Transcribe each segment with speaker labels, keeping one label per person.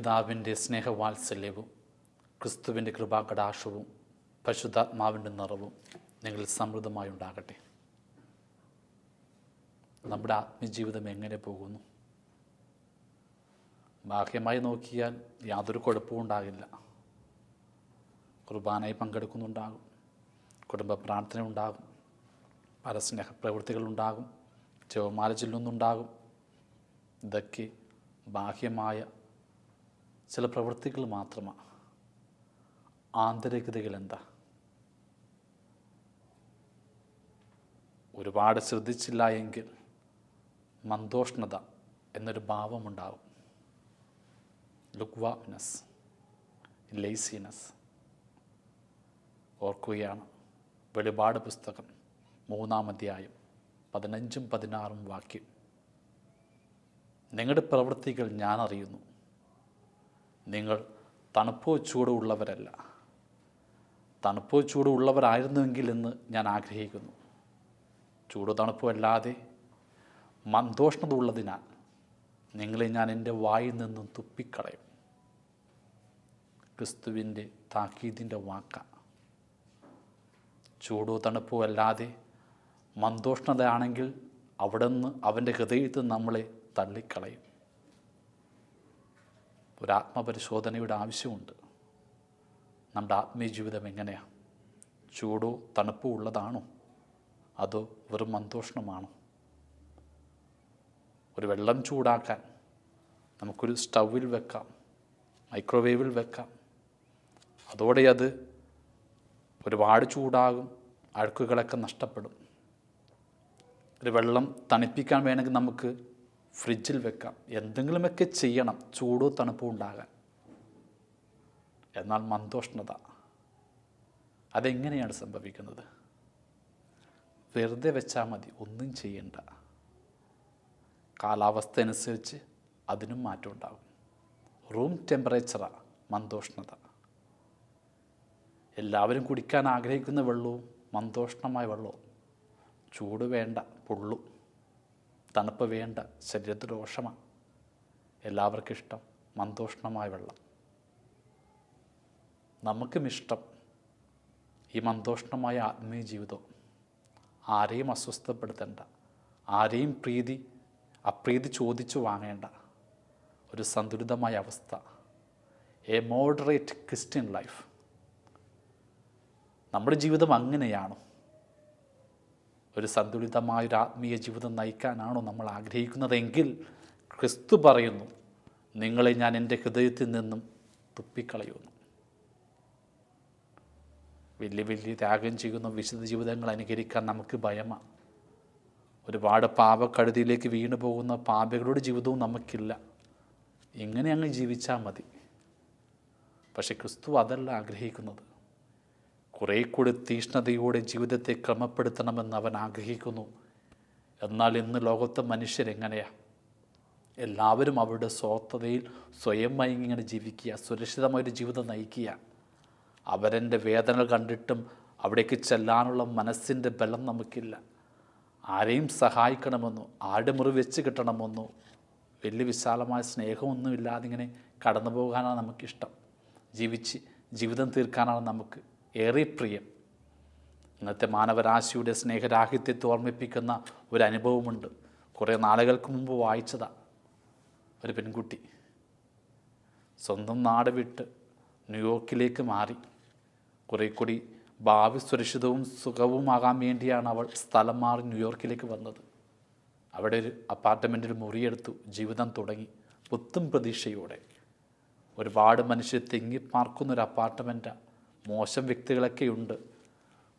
Speaker 1: ദേവിപിതാവിന്റെ സ്നേഹവാത്സല്യവും ക്രിസ്തുവിന്റെ കൃപാകടാക്ഷവും പരിശുദ്ധാത്മാവിന്റെ നിറവും നിങ്ങൾ സമൃദ്ധമായി ഉണ്ടാകട്ടെ. നമ്മുടെ ആത്മജീവിതം എങ്ങനെ പോകുന്നു? ബാഹ്യമായി നോക്കിയാൽ യാതൊരു കുഴപ്പവും ഉണ്ടാകില്ല. കുർബാനയിൽ പങ്കെടുക്കുന്നുണ്ടാകും കുടുംബ പ്രാർത്ഥന ഉണ്ടാകും പല സ്നേഹപ്രവൃത്തികളുണ്ടാകും ജവമാല ചൊല്ലുന്നുണ്ടാകും. ഇതൊക്കെ ബാഹ്യമായ ചില പ്രവൃത്തികൾ മാത്രമാണ് ആന്തരികതകൾ എന്താ? ഒരുപാട് ശ്രദ്ധിച്ചില്ല എങ്കിൽ മന്ദോഷ്ണത എന്നൊരു ഭാവമുണ്ടാകും ലുക്വാനസ് ലേസിനസ് ഓർക്കുകയാണ് വെളിപാട് പുസ്തകം മൂന്നാം അധ്യായം പതിനഞ്ചും പതിനാറും വാക്യം. നിങ്ങളുടെ പ്രവൃത്തികൾ ഞാൻ അറിയുന്നു. നിങ്ങൾ തണുപ്പോ ചൂടോ ഉള്ളവരല്ല. തണുപ്പോ ചൂടോ ഉള്ളവരായിരുന്നുവെങ്കിൽ എന്ന് ഞാൻ ആഗ്രഹിക്കുന്നു. ചൂടോ തണുപ്പോ അല്ലാതെ മന്ദോഷ്ണത ഉള്ളതിനാൽ നിങ്ങളെ ഞാൻ എന്റെ വായിൽ നിന്നും തുപ്പിക്കളയും. ക്രിസ്തുവിന്റെ താക്കീതിന്റെ വാക്ക. ചൂടോ തണുപ്പോ അല്ലാതെ മന്ദോഷ്ണതയാണെങ്കിൽ അവിടെ നിന്ന് അവന്റെ ഹൃദയത്തിൽ നമ്മളെ തള്ളിക്കളയും. ഒരു ആത്മപരിശോധനയുടെ ആവശ്യമുണ്ട്. നമ്മുടെ ആത്മീയ ജീവിതം എങ്ങനെയാണ് ചൂടോ തണുപ്പോ ഉള്ളതാണോ? അതോ വെറും മന്തോഷണമാണോ ഒരു വെള്ളം ചൂടാക്കാൻ നമുക്കൊരു സ്റ്റൗവിൽ വെക്കാം മൈക്രോവേവിൽ വെക്കാം. അതോടെ അത് ഒരുപാട് ചൂടാകും അഴുക്കുകളൊക്കെ നഷ്ടപ്പെടും. ഒരു വെള്ളം തണുപ്പിക്കാൻ വേണമെങ്കിൽ നമുക്ക് ഫ്രിഡ്ജിൽ വെക്കാം. എന്തെങ്കിലുമൊക്കെ ചെയ്യണം. ചൂടോ തണുപ്പോ ഉണ്ടാകാൻ. എന്നാൽ മന്ദോഷ്ണത. അതെങ്ങനെയാണ് സംഭവിക്കുന്നത്? വെറുതെ വെച്ചാൽ മതി. ഒന്നും ചെയ്യണ്ട. കാലാവസ്ഥ അനുസരിച്ച് അതിനും മാറ്റം ഉണ്ടാകും. റൂം ടെമ്പറേച്ചറാണ് മന്ദോഷ്ണത. എല്ലാവരും കുടിക്കാൻ ആഗ്രഹിക്കുന്ന വെള്ളവും മന്ദോഷ്ണമായ വെള്ളവും. ചൂട് വേണ്ട പൊള്ളു. തണുപ്പ് വേണ്ട ശരീരത്തിൽ ദോഷമാണ് എല്ലാവർക്കും ഇഷ്ടം മന്ദോഷ്ണമായ വെള്ളം. നമുക്കും ഇഷ്ടം ഈ മന്ദോഷ്ണമായ ആത്മീയ ജീവിതം. ആരെയും അസ്വസ്ഥപ്പെടുത്തേണ്ട ആരെയും പ്രീതി അപ്രീതി ചോദിച്ചു വാങ്ങേണ്ട ഒരു സന്തുലിതമായ അവസ്ഥ. എ മോഡറേറ്റ് ക്രിസ്ത്യൻ ലൈഫ് നമ്മുടെ ജീവിതം അങ്ങനെയാണോ. ഒരു സന്തുലിതമായ ഒരു ആത്മീയ ജീവിതം നയിക്കാനാണോ നമ്മൾ ആഗ്രഹിക്കുന്നതെങ്കിൽ ക്രിസ്തു പറയുന്നു നിങ്ങളെ ഞാൻ എന്റെ ഹൃദയത്തിൽ നിന്നും തുപ്പിക്കളയുന്നു. വലിയ വലിയ ത്യാഗം ചെയ്യുന്ന വിശുദ്ധ ജീവിതങ്ങൾ അനുകരിക്കാൻ നമുക്ക് ഭയമാണ്. ഒരുപാട് പാപക്കഴുതിയിലേക്ക് വീണു പോകുന്ന പാപികളുടെ ജീവിതവും നമുക്കില്ല. ഇങ്ങനെ അങ്ങ് ജീവിച്ചാൽ മതി. പക്ഷെ ക്രിസ്തു അതല്ല ആഗ്രഹിക്കുന്നത്. കുറേ കൂടി തീഷ്ണതയോടെ ജീവിതത്തെ ക്രമപ്പെടുത്തണമെന്ന് അവൻ ആഗ്രഹിക്കുന്നു. എന്നാൽ ഇന്ന് ലോകത്തെ മനുഷ്യരെങ്ങനെയാണ് എല്ലാവരും അവരുടെ സ്വാർത്ഥതയിൽ സ്വയം മയങ്ങി ഇങ്ങനെ ജീവിക്കുക സുരക്ഷിതമായൊരു ജീവിതം നയിക്കുക. അവരെന്റെ വേദന കണ്ടിട്ടും അവിടേക്ക് ചെല്ലാനുള്ള മനസ്സിന്റെ ബലം നമുക്കില്ല. ആരെയും സഹായിക്കണമെന്നോ ആരുടെ മുറി വെച്ച് കിട്ടണമെന്നോ വലിയ വിശാലമായ സ്നേഹമൊന്നുമില്ലാതിങ്ങനെ കടന്നു പോകാനാണ് നമുക്കിഷ്ടം. ജീവിച്ച് ജീവിതം തീർക്കാനാണ് നമുക്ക് ഏറെ പ്രിയം ഇന്നത്തെ മാനവരാശിയുടെ സ്നേഹരാഹിത്യത്തെ ഓർമ്മിപ്പിക്കുന്ന ഒരു അനുഭവമുണ്ട് കുറേ നാളുകൾക്ക് മുമ്പ് വായിച്ചതാണ് ഒരു പെൺകുട്ടി. സ്വന്തം നാട് വിട്ട് ന്യൂയോർക്കിലേക്ക് മാറി. കുറേ കൂടി ഭാവി സുരക്ഷിതവും സുഖവുമാകാൻ വേണ്ടിയാണ് അവൾ സ്ഥലം മാറി ന്യൂയോർക്കിലേക്ക് വന്നത്. അവിടെ ഒരു അപ്പാർട്ട്മെന്റിൽ മുറിയെടുത്തു ജീവിതം തുടങ്ങി. പുത്തും പ്രതീക്ഷയോടെ. ഒരുപാട് മനുഷ്യർ തിങ്ങിപ്പാർക്കുന്നൊരു അപ്പാർട്ട്മെന്റാണ് മോശം വ്യക്തികളൊക്കെ ഉണ്ട്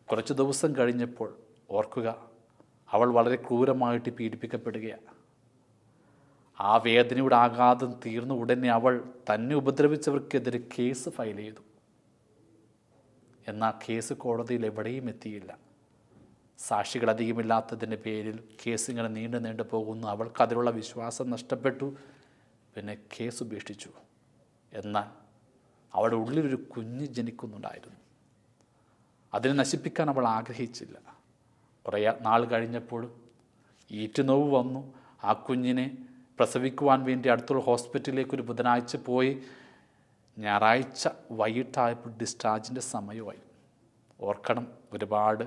Speaker 1: കുറച്ച് ദിവസം കഴിഞ്ഞപ്പോൾ ഓർക്കുക അവൾ വളരെ ക്രൂരമായിട്ട് പീഡിപ്പിക്കപ്പെടുകയാണ് ആ വേദനയുടെ ആഘാതം തീർന്ന ഉടനെ അവൾ തന്നെ ഉപദ്രവിച്ചവർക്കെതിരെ കേസ് ഫയൽ ചെയ്തു. എന്നാൽ കേസ് കോടതിയിൽ എവിടെയും എത്തിയില്ല. സാക്ഷികൾ അധികമില്ലാത്തതിന്റെ പേരിൽ കേസ് ഇങ്ങനെ നീണ്ടു നീണ്ടു പോകുന്നു. അവൾക്ക് അതിലുള്ള വിശ്വാസം നഷ്ടപ്പെട്ടു. പിന്നെ കേസ് ഉപേക്ഷിച്ചു. എന്നാൽ അവളുടെ ഉള്ളിലൊരു കുഞ്ഞ് ജനിക്കുന്നുണ്ടായിരുന്നു. അതിനെ നശിപ്പിക്കാൻ അവൾ ആഗ്രഹിച്ചില്ല. കുറേ നാൾ കഴിഞ്ഞപ്പോൾ ഈറ്റുനോവ് വന്നു. ആ കുഞ്ഞിനെ പ്രസവിക്കുവാൻ വേണ്ടി അടുത്തുള്ള ഹോസ്പിറ്റലിലേക്ക് ഒരു ബുധനാഴ്ച പോയി ഞായറാഴ്ച വൈകിട്ടായപ്പോൾ ഡിസ്ചാർജിന്റെ സമയമായി. ഓർക്കണം ഒരുപാട്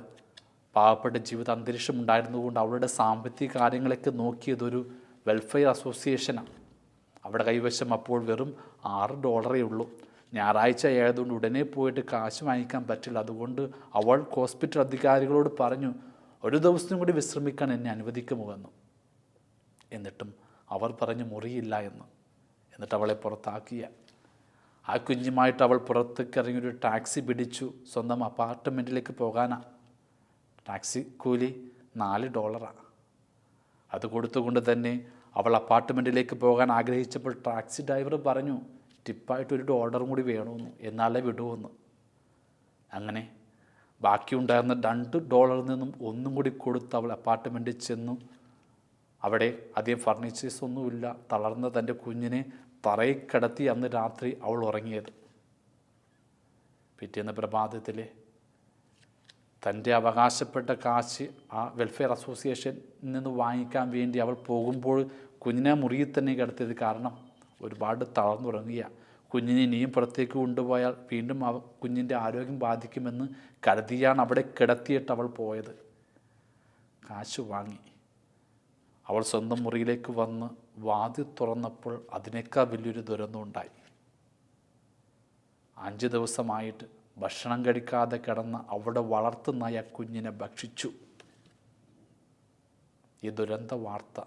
Speaker 1: പാവപ്പെട്ട ജീവിത അന്തരീക്ഷം ഉണ്ടായിരുന്നതുകൊണ്ട് അവരുടെ സാമ്പത്തിക കാര്യങ്ങളൊക്കെ നോക്കിയതൊരു വെൽഫെയർ അസോസിയേഷനാണ് അവിടെ കൈവശം അപ്പോൾ വെറും ആറ് ഡോളറേ ഉള്ളൂ. ഞായറാഴ്ച ആയതുകൊണ്ട് ഉടനെ പോയിട്ട് കാശ് വാങ്ങിക്കാൻ പറ്റില്ല. അതുകൊണ്ട് അവൾ ഹോസ്പിറ്റൽ അധികാരികളോട് പറഞ്ഞു ഒരു ദിവസം കൂടി വിശ്രമിക്കാൻ എന്നെ അനുവദിക്കുമോ എന്ന്. എന്നിട്ടും അവർ പറഞ്ഞു മുറിയില്ല എന്ന്. എന്നിട്ട് അവളെ പുറത്താക്കിയ. ആ കുഞ്ഞുമായിട്ട് അവൾ പുറത്തേക്ക് ഇറങ്ങി ഒരു ടാക്സി പിടിച്ചു. സ്വന്തം അപ്പാർട്ട്മെന്റിലേക്ക് പോകാനാ. ടാക്സി കൂലി നാല് ഡോളറാണ് അത് കൊടുത്തുകൊണ്ട് തന്നെ അവൾ അപ്പാർട്ട്മെന്റിലേക്ക് പോകാൻ ആഗ്രഹിച്ചപ്പോൾ ടാക്സി ഡ്രൈവർ പറഞ്ഞു ടിപ്പായിട്ട് ഒരു ഡോളറും കൂടി വേണമെന്ന് എന്നാലേ വിടുമെന്ന് അങ്ങനെ ബാക്കിയുണ്ടായിരുന്ന രണ്ട് ഡോളറിൽ നിന്നും ഒന്നും കൂടി കൊടുത്ത് അവൾ അപ്പാർട്ട്മെന്റിൽ ചെന്നു. അവിടെ അധികം ഫർണിച്ചേഴ്സ് ഒന്നുമില്ല തളർന്ന തന്റെ കുഞ്ഞിനെ തറയിൽ കിടത്തി അന്ന് രാത്രി അവൾ ഉറങ്ങിയത്. പിറ്റേന്ന് പ്രഭാതത്തിൽ തന്റെ അവകാശപ്പെട്ട കാശ് ആ വെൽഫെയർ അസോസിയേഷനിൽ നിന്ന് വാങ്ങിക്കാൻ വേണ്ടി അവൾ പോകുമ്പോൾ കുഞ്ഞിനെ മുറിയിൽ തന്നെ കിടത്തിയത് കാരണം ഒരുപാട് തളർന്നുറങ്ങുക. കുഞ്ഞിനെ ഇനിയും പുറത്തേക്ക് കൊണ്ടുപോയാൽ വീണ്ടും അവ കുഞ്ഞിന്റെ ആരോഗ്യം ബാധിക്കുമെന്ന് കരുതിയാണ് അവിടെ കിടത്തിയിട്ട് അവൾ പോയത്. കാശ് വാങ്ങി. അവൾ സ്വന്തം മുറിയിലേക്ക് വന്ന് വാതി തുറന്നപ്പോൾ അതിനേക്കാൾ വലിയൊരു ദുരന്തം ഉണ്ടായി. അഞ്ച് ദിവസമായിട്ട് ഭക്ഷണം കഴിക്കാതെ കിടന്ന അവിടെ വളർത്തുന്ന ആ കുഞ്ഞിനെ ഭക്ഷിച്ചു. ഈ ദുരന്ത വാർത്ത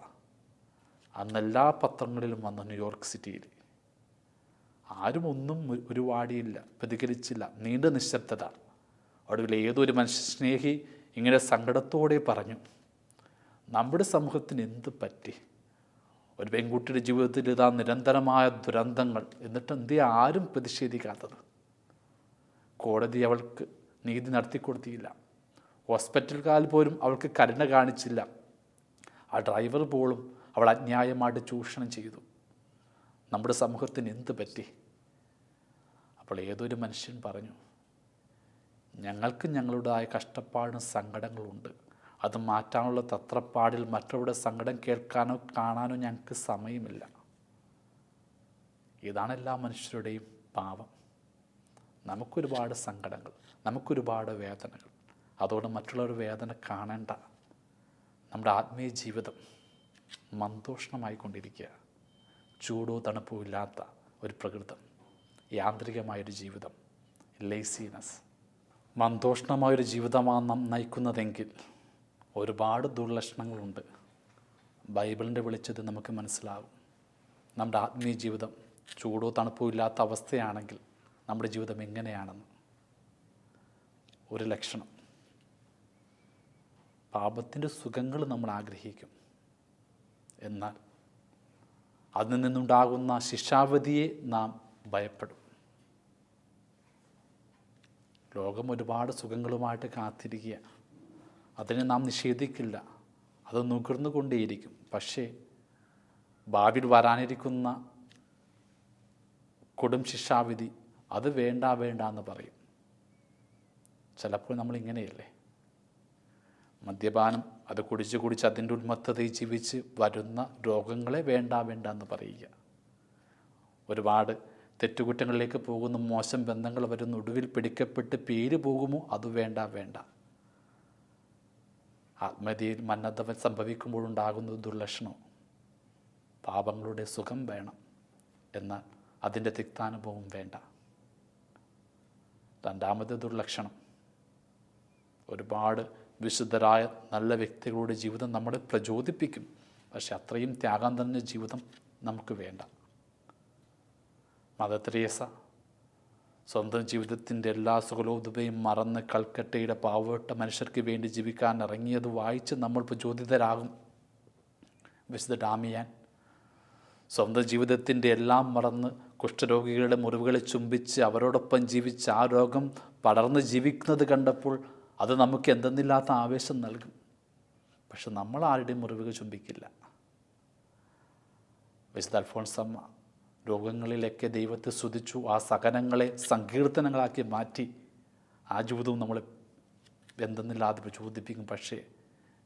Speaker 1: അന്ന് എല്ലാ പത്രങ്ങളിലും വന്നു ന്യൂയോർക്ക് സിറ്റിയിൽ ആരും ഒന്നും ഒരു- വാടിയില്ല പ്രതികരിച്ചില്ല നീണ്ട നിശബ്ദത. ഒടുവിൽ ഏതൊരു മനുഷ്യ സ്നേഹി ഇങ്ങനെ സങ്കടത്തോടെ പറഞ്ഞു നമ്മുടെ സമൂഹത്തിന് എന്ത് പറ്റി? ഒരു പെൺകുട്ടിയുടെ ജീവിതത്തിൽ ഇതാ നിരന്തരമായ ദുരന്തങ്ങൾ. എന്നിട്ട് എന്തേ ആരും പ്രതിഷേധിക്കാത്തത്. കോടതി അവൾക്ക് നീതി നടത്തിക്കൊടുത്തിയില്ല ഹോസ്പിറ്റൽക്കാർ പോലും അവൾക്ക് കരുണ കാണിച്ചില്ല. ആ ഡ്രൈവർ പോലും അവൾ അന്യായമായിട്ട് ചൂഷണം ചെയ്തു. നമ്മുടെ സമൂഹത്തിന് എന്ത് പറ്റി? അപ്പോൾ ഏതൊരു മനുഷ്യൻ പറഞ്ഞു ഞങ്ങൾക്ക് ഞങ്ങളുടേതായ കഷ്ടപ്പാടും സങ്കടങ്ങളുണ്ട് അത് മാറ്റാനുള്ള തത്രപ്പാടിൽ മറ്റവരുടെ സങ്കടം കേൾക്കാനോ കാണാനോ ഞങ്ങൾക്ക് സമയമില്ല. ഇതാണ് എല്ലാ മനുഷ്യരുടെയും പാവം നമുക്കൊരുപാട് സങ്കടങ്ങൾ നമുക്കൊരുപാട് വേദനകൾ. അതുകൊണ്ട് മറ്റുള്ളവർ വേദന കാണേണ്ട. നമ്മുടെ ആത്മീയ ജീവിതം മന്ദോഷണമായിക്കൊണ്ടിരിക്കുക. ചൂടോ തണുപ്പോ ഇല്ലാത്ത ഒരു പ്രകൃതം. യാന്ത്രികമായൊരു ജീവിതം. ലേസിനെസ് മന്ദോഷണമായൊരു ജീവിതമാണ് നാം നയിക്കുന്നതെങ്കിൽ ഒരുപാട് ദുർലക്ഷണങ്ങളുണ്ട്. ബൈബിളിന്റെ വിളിച്ചത് നമുക്ക് മനസ്സിലാവും. നമ്മുടെ ആത്മീയ ജീവിതം ചൂടോ തണുപ്പോ ഇല്ലാത്ത അവസ്ഥയാണെങ്കിൽ നമ്മുടെ ജീവിതം എങ്ങനെയാണെന്ന്. ഒരു ലക്ഷണം. പാപത്തിന്റെ സുഖങ്ങൾ നമ്മൾ ആഗ്രഹിക്കും. എന്നാൽ അതിൽ നിന്നുണ്ടാകുന്ന ശിക്ഷാവധിയെ നാം ഭയപ്പെടും. ലോകം ഒരുപാട് സുഖങ്ങളുമായിട്ട് കാത്തിരിക്കുക. അതിനെ നാം നിഷേധിക്കില്ല. അത് നുകർന്നുകൊണ്ടേയിരിക്കും. പക്ഷേ ഭാവിയിൽ വരാനിരിക്കുന്ന കൊടും ശിക്ഷാവിധി അത് വേണ്ട വേണ്ട എന്ന് പറയും. ചിലപ്പോൾ നമ്മൾ ഇങ്ങനെയല്ലേ? മദ്യപാനം അത് കുടിച്ച് കുടിച്ച് അതിന്റെ ഉന്മത്തതയിൽ ജീവിച്ച് വരുന്ന രോഗങ്ങളെ വേണ്ട വേണ്ട എന്ന് പറയുക. ഒരുപാട് തെറ്റുകുറ്റങ്ങളിലേക്ക് പോകുന്ന മോശം ബന്ധങ്ങൾ വരുന്ന ഒടുവിൽ പിടിക്കപ്പെട്ട് പേര് പോകുമോ അത് വേണ്ട വേണ്ട. ആത്മഹത്യയിൽ മന്നത സംഭവിക്കുമ്പോഴുണ്ടാകുന്നത് ദുർലക്ഷണവും പാപങ്ങളുടെ സുഖം വേണം എന്നാൽ അതിന്റെ തിക്താനുഭവം വേണ്ട. രണ്ടാമത്തെ ദുർലക്ഷണം. ഒരുപാട് വിശുദ്ധരായ നല്ല വ്യക്തികളുടെ ജീവിതം നമ്മളെ പ്രചോദിപ്പിക്കും. പക്ഷെ അത്രയും ത്യാഗം തന്നെ ജീവിതം നമുക്ക് വേണ്ട. മദർ തെരേസ സ്വന്തം ജീവിതത്തിന്റെ എല്ലാ സുഖലോതുപയും മറന്ന് കൽക്കട്ടയുടെ പാവപ്പെട്ട മനുഷ്യർക്ക് വേണ്ടി ജീവിക്കാൻ ഇറങ്ങിയത് വായിച്ച് നമ്മൾ പ്രചോദിതരാകും. വിശുദ്ധ ഡാമിയാൻ സ്വന്തം ജീവിതത്തിന്റെ എല്ലാം മറന്ന് കുഷ്ഠരോഗികളുടെ മുറിവുകളെ ചുംബിച്ച് അവരോടൊപ്പം ജീവിച്ച് ആ രോഗം പടർന്ന് ജീവിക്കുന്നത് കണ്ടപ്പോൾ അത് നമുക്ക് എന്തെന്നില്ലാത്ത ആവേശം നൽകും. പക്ഷെ നമ്മൾ ആരുടെയും മുറിവുകൾ ചുംബിക്കില്ല. വിശുദ്ധ അൽഫോൺസമ്മ രോഗങ്ങളിലൊക്കെ ദൈവത്തെ സ്തുതിച്ചു ആ സഹനങ്ങളെ സങ്കീർത്തനങ്ങളാക്കി മാറ്റി ആ ജീവിതവും നമ്മളെ എന്തെന്നില്ലാതെ പ്രചോദിപ്പിക്കും. പക്ഷേ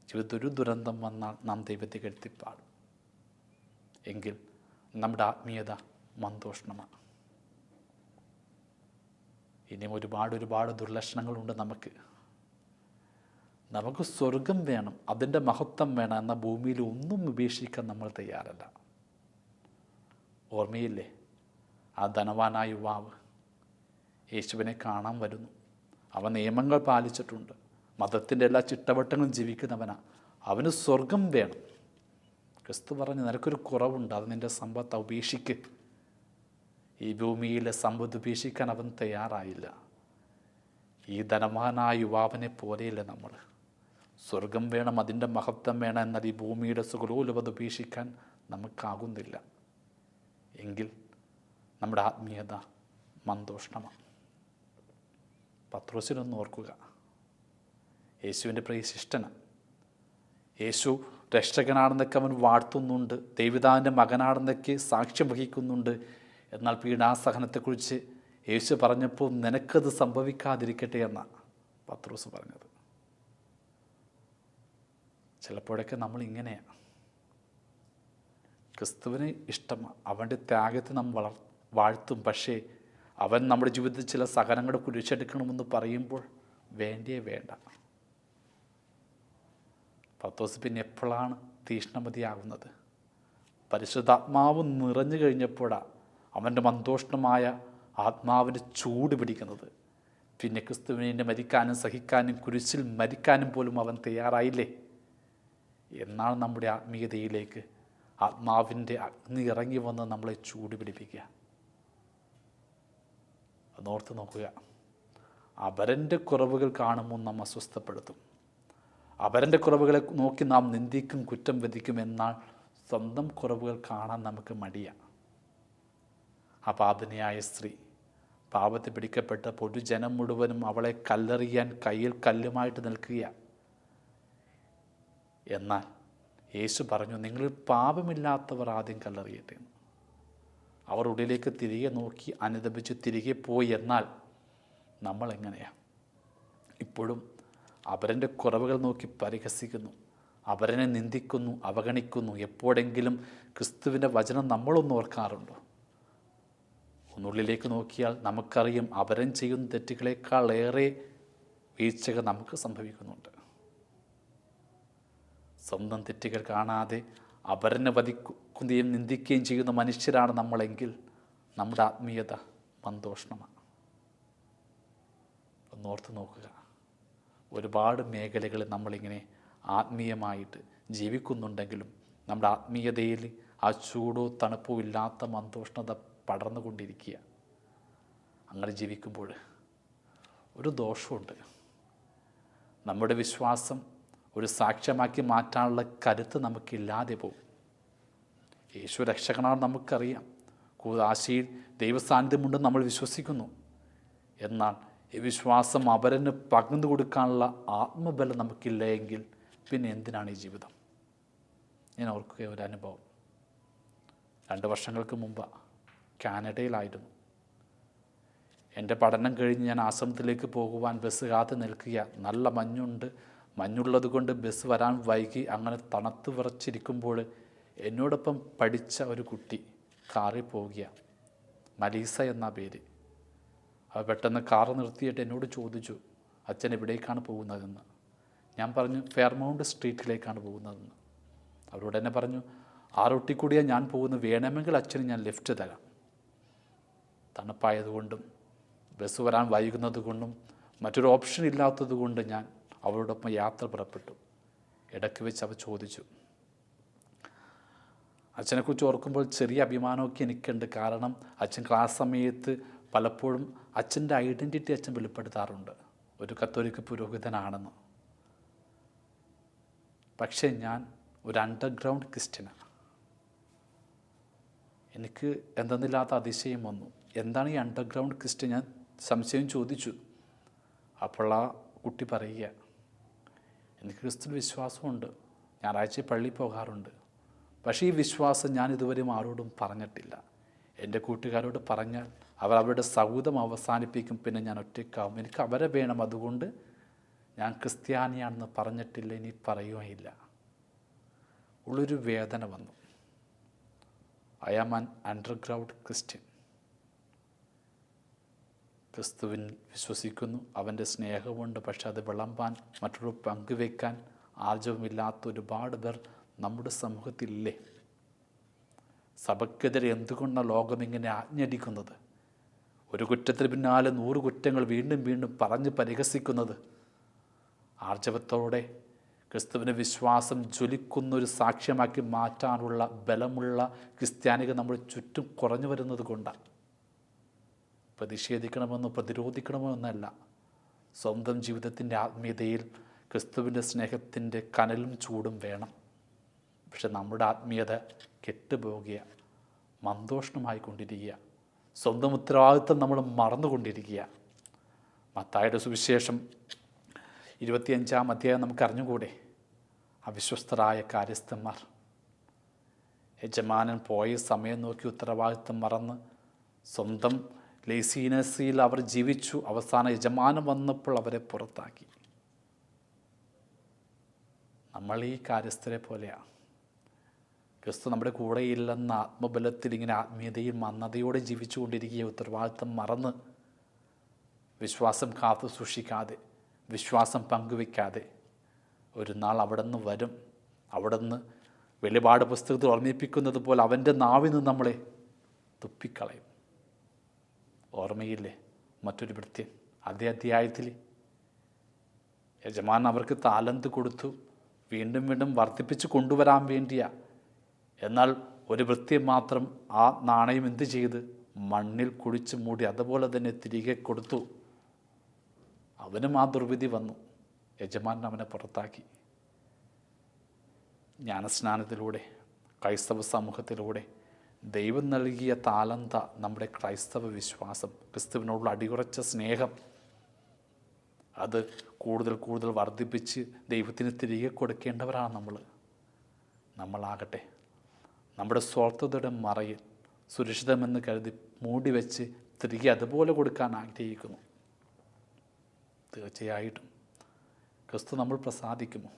Speaker 1: ജീവിതത്തിൽ ഒരു ദുരന്തം വന്നാൽ നാം ദൈവത്തെ കെടുത്തിപ്പാടും. എങ്കിൽ നമ്മുടെ ആത്മീയത മന്തോഷണമാണ് ഇനിയും ഒരുപാട് ഒരുപാട് ദുർലക്ഷണങ്ങളുണ്ട് നമുക്ക്. നമുക്ക് സ്വർഗം വേണം അതിന്റെ മഹത്വം വേണം എന്ന ഭൂമിയിൽ ഒന്നും ഉപേക്ഷിക്കാൻ നമ്മൾ തയ്യാറല്ല. ഓർമ്മയില്ലേ? ആ ധനവാനായ യുവാവ് യേശുവിനെ കാണാൻ വരുന്നു. അവൻ നിയമങ്ങൾ പാലിച്ചിട്ടുണ്ട്. മതത്തിന്റെ എല്ലാ ചിട്ടവട്ടങ്ങളും ജീവിക്കുന്നവനാ. അവന് സ്വർഗം വേണം. ക്രിസ്തു പറഞ്ഞു നിനക്കൊരു കുറവുണ്ട് അത് നിന്റെ സമ്പത്ത് ഉപേക്ഷിക്ക്. ഈ ഭൂമിയിലെ സമ്പത്ത് ഉപേക്ഷിക്കാൻ അവൻ തയ്യാറായില്ല. ഈ ധനവാനായ യുവാവിനെ പോലെയല്ല നമ്മൾ. സ്വർഗം വേണം അതിന്റെ മഹത്വം വേണം എന്നാൽ ഈ ഭൂമിയുടെ സുഖലോലുപത ഉപേക്ഷിക്കാൻ നമുക്കാകുന്നില്ല. എങ്കിൽ നമ്മുടെ ആത്മീയത മന്ദോഷ്ണമാണ്. പത്രോസിനൊന്ന് ഓർക്കുക. യേശുവിന്റെ പ്രിയ ശിഷ്ടനാണ് യേശു രക്ഷകനാണെന്നൊക്കെ അവൻ വാഴ്ത്തുന്നുണ്ട്. ദൈവിതാവിന്റെ മകനാണെന്നൊക്കെ സാക്ഷ്യം വഹിക്കുന്നുണ്ട്. എന്നാൽ പീഡാസഹനത്തെക്കുറിച്ച് യേശു പറഞ്ഞപ്പോൾ നിനക്കത് സംഭവിക്കാതിരിക്കട്ടെ എന്നാണ് പത്രോസ് പറഞ്ഞത്. ചിലപ്പോഴൊക്കെ നമ്മൾ ഇങ്ങനെയാണ് ക്രിസ്തുവിന് ഇഷ്ടമാണ് അവന്റെ ത്യാഗത്തെ നാം വളർ വാഴ്ത്തും. പക്ഷേ അവൻ നമ്മുടെ ജീവിതത്തിൽ ചില സഹനങ്ങൾ കുരിച്ചെടുക്കണമെന്ന് പറയുമ്പോൾ വേണ്ടേ വേണ്ട. പത്തോസ് പിന്നെ എപ്പോഴാണ് തീഷ്ണമതിയാകുന്നത്? പരിശുദ്ധാത്മാവ് നിറഞ്ഞു കഴിഞ്ഞപ്പോഴാണ് അവന്റെ മന്തോഷ്ണമായ ആത്മാവിന്റെ ചൂട് പിടിക്കുന്നത്. പിന്നെ ക്രിസ്തുവിനെ മരിക്കാനും സഹിക്കാനും കുരിശിൽ മരിക്കാനും പോലും അവൻ തയ്യാറായില്ലേ? എന്നാണ് നമ്മുടെ ആത്മീയതയിലേക്ക് ആത്മാവിന്റെ അഗ്നി ഇറങ്ങി വന്ന് നമ്മളെ ചൂട് പിടിപ്പിക്കുക അതോർത്ത് നോക്കുക. അവരന്റെ കുറവുകൾ കാണുമ്പോൾ നാം അസ്വസ്ഥപ്പെടുത്തും. അവരന്റെ കുറവുകളെ നോക്കി നാം നിന്ദിക്കും കുറ്റം വിധിക്കും എന്നാൽ സ്വന്തം കുറവുകൾ കാണാൻ നമുക്ക് മടിയാണ് ആ പാപനിയായ സ്ത്രീ പാപത്തെ പിടിക്കപ്പെട്ട പൊതുജനം മുഴുവനും അവളെ കല്ലെറിയാൻ കയ്യിൽ കല്ലുമായിട്ട് നിൽക്കുകയാണ് എന്നാൽ യേശു പറഞ്ഞു നിങ്ങൾ പാപമില്ലാത്തവർ ആദ്യം കല്ലെറിയട്ടെ. അവർ ഉള്ളിലേക്ക് തിരികെ നോക്കി അനുദപിച്ച് തിരികെ പോയി. എന്നാൽ നമ്മൾ എങ്ങനെയാണ് ഇപ്പോഴും അവരന്റെ കുറവുകൾ നോക്കി പരിഹസിക്കുന്നു അവരനെ നിന്ദിക്കുന്നു അവഗണിക്കുന്നു. എപ്പോഴെങ്കിലും ക്രിസ്തുവിന്റെ വചനം നമ്മളൊന്നും ഓർക്കാറുണ്ടോ? ഒന്നുള്ളിലേക്ക് നോക്കിയാൽ നമുക്കറിയും അവരൻ ചെയ്യുന്ന തെറ്റുകളേക്കാൾ ഏറെ വീഴ്ചകൾ നമുക്ക് സംഭവിക്കുന്നുണ്ട്. സ്വന്തം തെറ്റുകൾ കാണാതെ അവരനെ വധിക്കുകയും നിന്ദിക്കുകയും ചെയ്യുന്ന മനുഷ്യരാണ് നമ്മളെങ്കിൽ നമ്മുടെ ആത്മീയത മന്ദോഷണമാണ് ഒന്നോർത്ത് നോക്കുക. ഒരുപാട് മേഖലകളിൽ നമ്മളിങ്ങനെ ആത്മീയമായിട്ട് ജീവിക്കുന്നുണ്ടെങ്കിലും നമ്മുടെ ആത്മീയതയിൽ ആ ചൂടോ തണുപ്പോ ഇല്ലാത്ത മന്ദോഷ്ണത പടർന്നുകൊണ്ടിരിക്കുക. അങ്ങനെ ജീവിക്കുമ്പോൾ ഒരു ദോഷമുണ്ട്. നമ്മുടെ വിശ്വാസം ഒരു സാക്ഷ്യമാക്കി മാറ്റാനുള്ള കരുത്ത് നമുക്കില്ലാതെ പോകും. യേശു രക്ഷകനാണെന്ന് നമുക്കറിയാം. കൂതാശയിൽ ദൈവസാന്നിധ്യമുണ്ടെന്ന് നമ്മൾ വിശ്വസിക്കുന്നു. എന്നാൽ ഈ വിശ്വാസം അവരന് പകർന്നു കൊടുക്കാനുള്ള ആത്മബലം നമുക്കില്ല എങ്കിൽ പിന്നെ എന്തിനാണ് ഈ ജീവിതം? ഞാൻ ഓർക്കുക ഒരു അനുഭവം. രണ്ട് വർഷങ്ങൾക്ക് മുമ്പ് കാനഡയിലായിരുന്നു. എന്റെ പഠനം കഴിഞ്ഞ് ഞാൻ ആശ്രമത്തിലേക്ക് പോകുവാൻ ബസ് കാത്ത് നിൽക്കുക. നല്ല മഞ്ഞുണ്ട്. മഞ്ഞുള്ളത് കൊണ്ട് ബസ് വരാൻ വൈകി അങ്ങനെ തണുത്ത് വിറച്ചിരിക്കുമ്പോൾ എന്നോടൊപ്പം പഠിച്ച ഒരു കുട്ടി കാറിൽ പോവുകയാണ് മലീസ എന്ന പേര്. അവ പെട്ടെന്ന് കാർ നിർത്തിയിട്ട് എന്നോട് ചോദിച്ചു അച്ഛൻ എവിടേക്കാണ് പോകുന്നതെന്ന്? ഞാൻ പറഞ്ഞു ഫെയർമൗണ്ട് സ്ട്രീറ്റിലേക്കാണ് പോകുന്നതെന്ന്. അവരോട് എന്നെ പറഞ്ഞു ആ റൊട്ടി ഞാൻ പോകുന്നത് വേണമെങ്കിൽ അച്ഛന് ഞാൻ ലിഫ്റ്റ് തരാം. തണുപ്പായതുകൊണ്ടും ബസ് വരാൻ വൈകുന്നത് കൊണ്ടും മറ്റൊരു ഓപ്ഷൻ ഇല്ലാത്തത് കൊണ്ട് ഞാൻ അവരോടൊപ്പം യാത്ര പുറപ്പെട്ടു. ഇടയ്ക്ക് വെച്ച് അവ ചോദിച്ചു അച്ഛനെക്കുറിച്ച് ഓർക്കുമ്പോൾ ചെറിയ അഭിമാനമൊക്കെ എനിക്കുണ്ട്. കാരണം അച്ഛൻ ക്ലാസ് സമയത്ത് പലപ്പോഴും അച്ഛന്റെ ഐഡന്റിറ്റി അച്ഛൻ വെളിപ്പെടുത്താറുണ്ട്. ഒരു കത്തോലിക്ക പുരോഹിതനാണെന്ന്. പക്ഷേ ഞാൻ ഒരു അണ്ടർഗ്രൗണ്ട് ക്രിസ്ത്യനാണ് എനിക്ക് എന്തെന്നില്ലാത്ത അതിശയം വന്നു. എന്താണ് ഈ അണ്ടർഗ്രൗണ്ട് ക്രിസ്ത്യൻ ഞാൻ സംശയം ചോദിച്ചു. അപ്പോൾ ആ കുട്ടി പറയുക എനിക്ക് ക്രിസ്തു വിശ്വാസമുണ്ട്. ഞായറാഴ്ച പള്ളി പോകാറുണ്ട്. പക്ഷേ ഈ വിശ്വാസം ഞാൻ ഇതുവരെയും ആരോടും പറഞ്ഞിട്ടില്ല. എന്റെ കൂട്ടുകാരോട് പറഞ്ഞാൽ അവർ അവരുടെ സൗഹൃദം അവസാനിപ്പിക്കും പിന്നെ ഞാൻ ഒറ്റയ്ക്കാവും. എനിക്ക് അവരെ വേണം. അതുകൊണ്ട് ഞാൻ ക്രിസ്ത്യാനിയാണെന്ന് പറഞ്ഞിട്ടില്ല ഇനി പറയുകയില്ല ഉള്ളൊരു വേദന വന്നു. I am an underground Christian ക്രിസ്തുവിൽ വിശ്വസിക്കുന്നു. അവന്റെ സ്നേഹമുണ്ട് പക്ഷെ അത് വിളമ്പാൻ മറ്റൊരു പങ്കുവെക്കാൻ ആർജവുമില്ലാത്ത ഒരുപാട് പേർ നമ്മുടെ സമൂഹത്തിലില്ലേ? സഭയ്ക്കെതിരെ എന്തുകൊണ്ടാണ് ലോകം ഇങ്ങനെ ആജ്ഞടിക്കുന്നത് ഒരു കുറ്റത്തിന് പിന്നാലെ നൂറ് കുറ്റങ്ങൾ വീണ്ടും വീണ്ടും പറഞ്ഞ് പരിഹസിക്കുന്നത്. ആർജവത്തോടെ ക്രിസ്തുവിന് വിശ്വാസം ജ്വലിക്കുന്ന ഒരു സാക്ഷ്യമാക്കി മാറ്റാനുള്ള ബലമുള്ള ക്രിസ്ത്യാനികൾ നമ്മൾ ചുറ്റും കുറഞ്ഞു വരുന്നത് കൊണ്ടാണ്. പ്രതിഷേധിക്കണമെന്നോ പ്രതിരോധിക്കണമോ എന്നല്ല സ്വന്തം ജീവിതത്തിന്റെ ആത്മീയതയിൽ ക്രിസ്തുവിന്റെ സ്നേഹത്തിന്റെ കനലും ചൂടും വേണം. പക്ഷെ നമ്മുടെ ആത്മീയത കെട്ടുപോകുക മന്ദോഷണമായി കൊണ്ടിരിക്കുക സ്വന്തം ഉത്തരവാദിത്വം നമ്മൾ മറന്നുകൊണ്ടിരിക്കുക മത്തായുടെ സുവിശേഷം ഇരുപത്തിയഞ്ചാം അധ്യായം നമുക്ക് അറിഞ്ഞുകൂടെ? അവിശ്വസ്തരായ കാര്യസ്ഥന്മാർ. യജമാനൻ പോയ സമയം നോക്കി ഉത്തരവാദിത്വം മറന്ന് സ്വന്തം ലേസീനസിയിൽ അവർ ജീവിച്ചു. അവസാന യജമാനം വന്നപ്പോൾ അവരെ പുറത്താക്കി. നമ്മൾ ഈ കാര്യസ്ഥരെ പോലെയാണ് ക്രിസ്തു നമ്മുടെ കൂടെ ഇല്ലെന്ന ആത്മബലത്തിൽ ഇങ്ങനെ ആത്മീയതയും മന്ദതയോടെ ജീവിച്ചുകൊണ്ടിരിക്കുക ഉത്തരവാദിത്വം മറന്ന് വിശ്വാസം കാത്തു സൂക്ഷിക്കാതെ വിശ്വാസം പങ്കുവെക്കാതെ ഒരു നാൾ അവിടെ നിന്ന് വരും. അവിടെ നിന്ന് വെളിപാട് പുസ്തകത്തിൽ ഓർമ്മിപ്പിക്കുന്നത് പോലെ അവന്റെ നാവിൽ നിന്ന് നമ്മളെ തുപ്പിക്കളയും. ഓർമ്മയില്ലേ? മറ്റൊരു വൃത്യം അതേ അധ്യായത്തിൽ യജമാൻ അവർക്ക് താലന്ത് കൊടുത്തു. വീണ്ടും വീണ്ടും വർദ്ധിപ്പിച്ച് കൊണ്ടുവരാൻ വേണ്ടിയ. എന്നാൽ ഒരു വൃത്യം മാത്രം ആ നാണയം എന്ത് ചെയ്ത്? മണ്ണിൽ കുഴിച്ച് മൂടി അതുപോലെ തന്നെ തിരികെ കൊടുത്തു. അവനും ആ ദുർവിധി വന്നു. യജമാൻ അവനെ പുറത്താക്കി. ജ്ഞാനസ്നാനത്തിലൂടെ ക്രൈസ്തവ സമൂഹത്തിലൂടെ ദൈവം നൽകിയ താലന്ത നമ്മുടെ ക്രൈസ്തവ വിശ്വാസം ക്രിസ്തുവിനോടുള്ള അടിയുറച്ച സ്നേഹം അത് കൂടുതൽ കൂടുതൽ വർദ്ധിപ്പിച്ച് ദൈവത്തിന് തിരികെ കൊടുക്കേണ്ടവരാണ് നമ്മൾ. നമ്മളാകട്ടെ. നമ്മുടെ സ്വാർത്ഥതയുടെ മറയിൽ സുരക്ഷിതമെന്ന് കരുതി മൂടി വെച്ച് തിരികെ അതുപോലെ കൊടുക്കാൻ ആഗ്രഹിക്കുന്നു. തീർച്ചയായിട്ടും. ക്രിസ്തു നമ്മൾ പ്രസാദിക്കുമോ?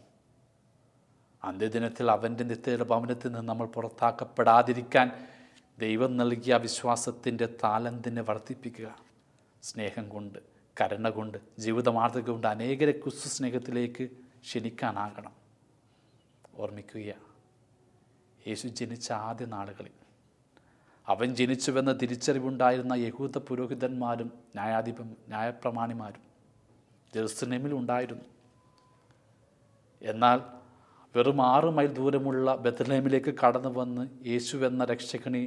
Speaker 1: അന്ത്യദിനത്തിൽ അവന്റെ നിത്യയുടെ ഭവനത്തിൽ നിന്ന് നമ്മൾ പുറത്താക്കപ്പെടാതിരിക്കാൻ ദൈവം നൽകിയ വിശ്വാസത്തിന്റെ താലന്തിനെ വർദ്ധിപ്പിക്കുക. സ്നേഹം കൊണ്ട് കരുണ കൊണ്ട് ജീവിതമാർദ്ദക കൊണ്ട് അനേകരെ ക്രിസ്തു സ്നേഹത്തിലേക്ക് ക്ഷണിക്കാനാകണം. ഓർമ്മിക്കുക യേശു ജനിച്ച ആദ്യ നാളുകളിൽ അവൻ ജനിച്ചുവെന്ന തിരിച്ചറിവുണ്ടായിരുന്ന യഹൂദ പുരോഹിതന്മാരും ന്യായാധിപ ന്യായപ്രമാണിമാരും ജെറുസലേമിൽ ഉണ്ടായിരുന്നു. എന്നാൽ വെറും ആറ് മൈൽ ദൂരമുള്ള ബethlehem കടന്നു വന്ന് യേശു എന്ന രക്ഷകനെ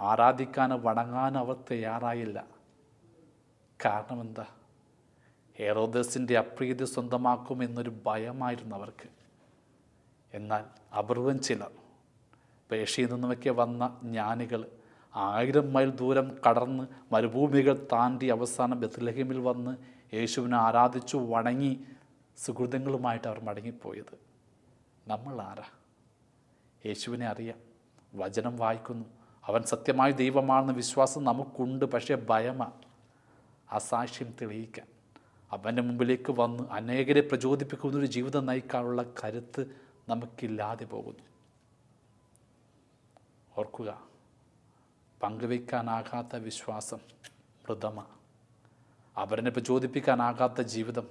Speaker 1: ആരാധിക്കാനോ വണങ്ങാനോ അവർ തയ്യാറായില്ല. കാരണം എന്താ അപ്രീതി സ്വന്തമാക്കുമെന്നൊരു ഭയമായിരുന്നു അവർക്ക്. എന്നാൽ അപൂർവം ചിലർ പേഷയിൽ നിന്നുമൊക്കെ വന്ന ജ്ഞാനികൾ ആയിരം മൈൽ ദൂരം കടന്ന് മരുഭൂമികൾ താണ്ടി അവസാനം ബethlehem വന്ന് യേശുവിനെ ആരാധിച്ചു വണങ്ങി സുഹൃതങ്ങളുമായിട്ട് അവർ മടങ്ങിപ്പോയത്. നമ്മൾ ആരാ യേശുവിനെ അറിയാം. വചനം വായിക്കുന്നു. അവൻ സത്യമായ ദൈവമാണെന്ന വിശ്വാസം നമുക്കുണ്ട് പക്ഷേ ഭയമാണ് ആ സാക്ഷ്യം തെളിയിക്കാൻ. അവന്റെ മുമ്പിലേക്ക് വന്ന് അനേകരെ പ്രചോദിപ്പിക്കുന്ന ഒരു ജീവിതം നയിക്കാനുള്ള കരുത്ത് നമുക്കില്ലാതെ പോകുന്നു. ഓർക്കുക പങ്കുവയ്ക്കാനാകാത്ത വിശ്വാസം മൃതമാണ് അവരനെ പ്രചോദിപ്പിക്കാനാകാത്ത ജീവിതം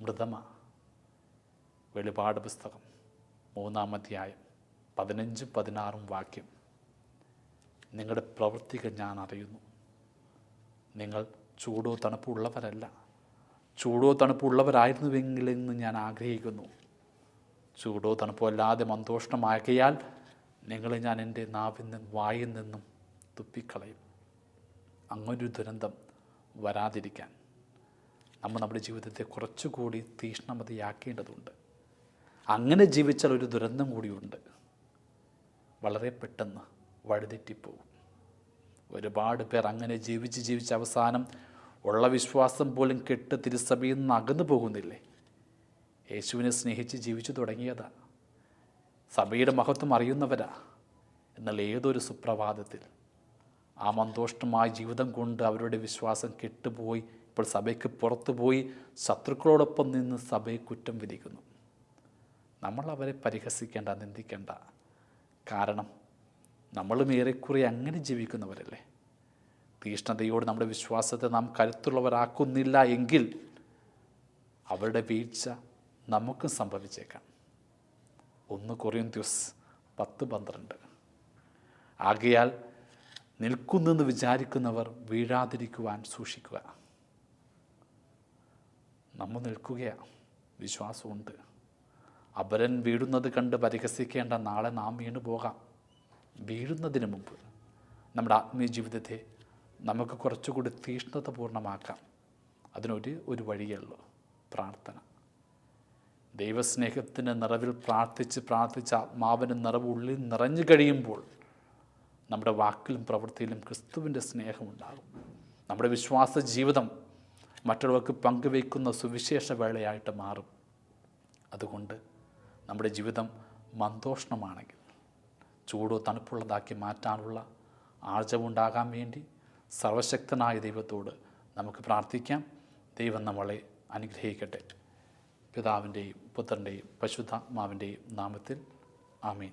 Speaker 1: മൃതമ. വെളിപാട് പുസ്തകം മൂന്നാം അധ്യായം പതിനഞ്ചും പതിനാറും വാക്യം. നിങ്ങളുടെ പ്രവൃത്തികൾ ഞാൻ അറിയുന്നു. നിങ്ങൾ ചൂടോ തണുപ്പോ ഉള്ളവരല്ല ചൂടോ തണുപ്പോ ഞാൻ ആഗ്രഹിക്കുന്നു. ചൂടോ തണുപ്പോ അല്ലാതെ മന്തോഷണമാകിയാൽ നിങ്ങളെ ഞാൻ എന്റെ നാവിൽ നിന്നും വായിൽ നിന്നും തുപ്പിക്കളയും. അങ്ങനൊരു ദുരന്തം വരാതിരിക്കാൻ നമ്മൾ നമ്മുടെ ജീവിതത്തെ കുറച്ചുകൂടി തീഷ്ണമതിയാക്കേണ്ടതുണ്ട്. അങ്ങനെ ജീവിച്ചാൽ ഒരു ദുരന്തം കൂടിയുണ്ട്. വളരെ പെട്ടെന്ന് വഴിതെറ്റിപ്പോവും. ഒരുപാട് പേർ അങ്ങനെ ജീവിച്ച് ജീവിച്ച് അവസാനം ഉള്ള വിശ്വാസം പോലും കെട്ട് തിരുസഭയിൽ നിന്ന് അകന്നു പോകുന്നില്ലേ? യേശുവിനെ സ്നേഹിച്ച് ജീവിച്ചു തുടങ്ങിയതാ. സഭയുടെ മഹത്വം അറിയുന്നവരാ. എന്നാൽ ഏതൊരു സുപ്രഭാതത്തിൽ ആ മന്തോഷ്ടമായ ജീവിതം കൊണ്ട് അവരുടെ വിശ്വാസം കെട്ടുപോയി ഇപ്പോൾ സഭയ്ക്ക് പുറത്തുപോയി ശത്രുക്കളോടൊപ്പം നിന്ന് സഭയെ കുറ്റം വിധിക്കുന്നു. നമ്മൾ അവരെ പരിഹസിക്കേണ്ട നിന്ദിക്കേണ്ട. കാരണം നമ്മളും ഏറെക്കുറെ അങ്ങനെ ജീവിക്കുന്നവരല്ലേ? തീഷ്ണതയോട് നമ്മുടെ വിശ്വാസത്തെ നാം കരുത്തുള്ളവരാക്കുന്നില്ല എങ്കിൽ അവരുടെ വീഴ്ച നമുക്കും സംഭവിച്ചേക്കാം. ഒന്ന് കുറയും ദിവസ് പത്ത് പന്ത്രണ്ട്. ആകയാൽ നിൽക്കുന്നെന്ന് വിചാരിക്കുന്നവർ വീഴാതിരിക്കുവാൻ സൂക്ഷിക്കുക. നമ്മൾ നിൽക്കുകയാണ് വിശ്വാസമുണ്ട്. അപരൻ വീഴുന്നത് കണ്ട് പരിഹസിക്കേണ്ട നാളെ നാം വീണു പോകാം. വീഴുന്നതിന് മുമ്പ് നമ്മുടെ ആത്മീയ ജീവിതത്തെ നമുക്ക് കുറച്ചുകൂടി തീഷ്ണത പൂർണമാക്കാം. അതിനൊരു ഒരു വഴിയേ ഉള്ളൂ പ്രാർത്ഥന. ദൈവസ്നേഹത്തിന്റെ നിറവിൽ പ്രാർത്ഥിച്ച് പ്രാർത്ഥിച്ച് ആത്മാവിന്റെ നിറവ് ഉള്ളിൽ നിറഞ്ഞു കഴിയുമ്പോൾ നമ്മുടെ വാക്കിലും പ്രവൃത്തിയിലും ക്രിസ്തുവിന്റെ സ്നേഹമുണ്ടാകും നമ്മുടെ വിശ്വാസ ജീവിതം മറ്റുള്ളവർക്ക് പങ്കുവയ്ക്കുന്ന സുവിശേഷ വേളയായിട്ട് മാറും. അതുകൊണ്ട് നമ്മുടെ ജീവിതം മന്തോഷണമാണെങ്കിൽ ചൂടോ തണുപ്പുള്ളതാക്കി മാറ്റാനുള്ള ആർജവുണ്ടാകാൻ വേണ്ടി സർവശക്തനായ ദൈവത്തോട് നമുക്ക് പ്രാർത്ഥിക്കാം. ദൈവം നമ്മളെ അനുഗ്രഹിക്കട്ടെ. പിതാവിന്റെയും പുത്രന്റെയും പശുദ്ധാത്മാവിന്റെയും നാമത്തിൽ ആമീൻ.